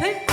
네,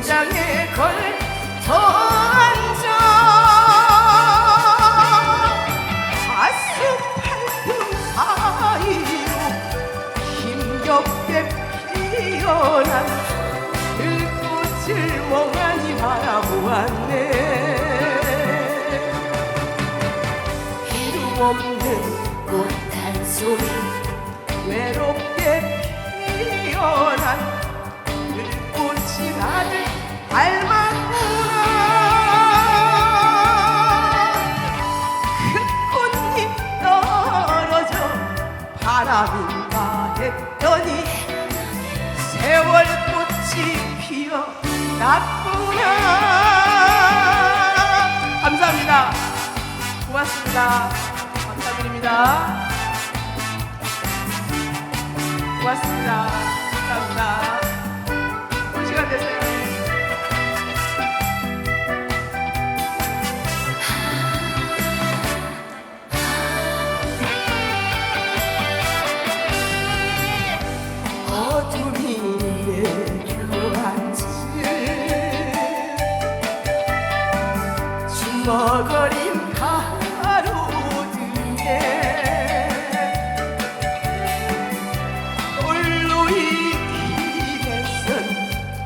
정류장에 걸터 앉아. 아스팔트 사이로 힘겹게 피어난 들꽃을 멍하니 바라보았네. 이름 없는 꽃한 송이 외롭게 피어난 바람인가 했더니 세월꽃이 피어 났구나 감사합니다 고맙습니다. 감사드립니다. 고맙습니다. 감사합니다. 주먹거린 가로등에 홀로이 길에선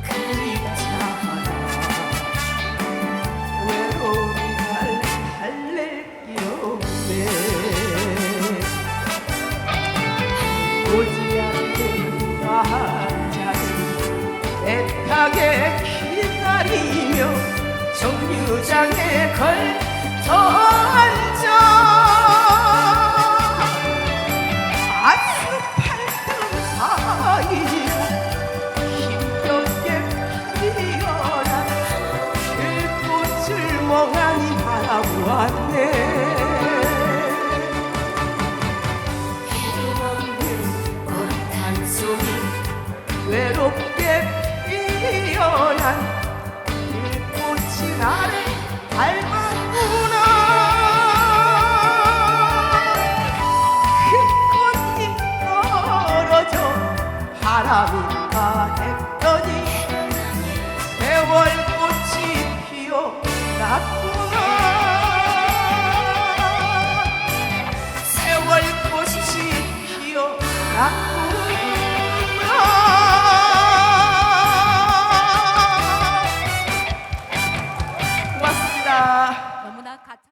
그림자 하나 외로운 날게 없네 오지 않는 화자를 애타게 정류장에 걸터 앉아. 아스팔트 사이로 힘겹게 피어난 들꽃을 멍하니 바라보았네. 외롭게 피어난 들꽃이 나를 닮았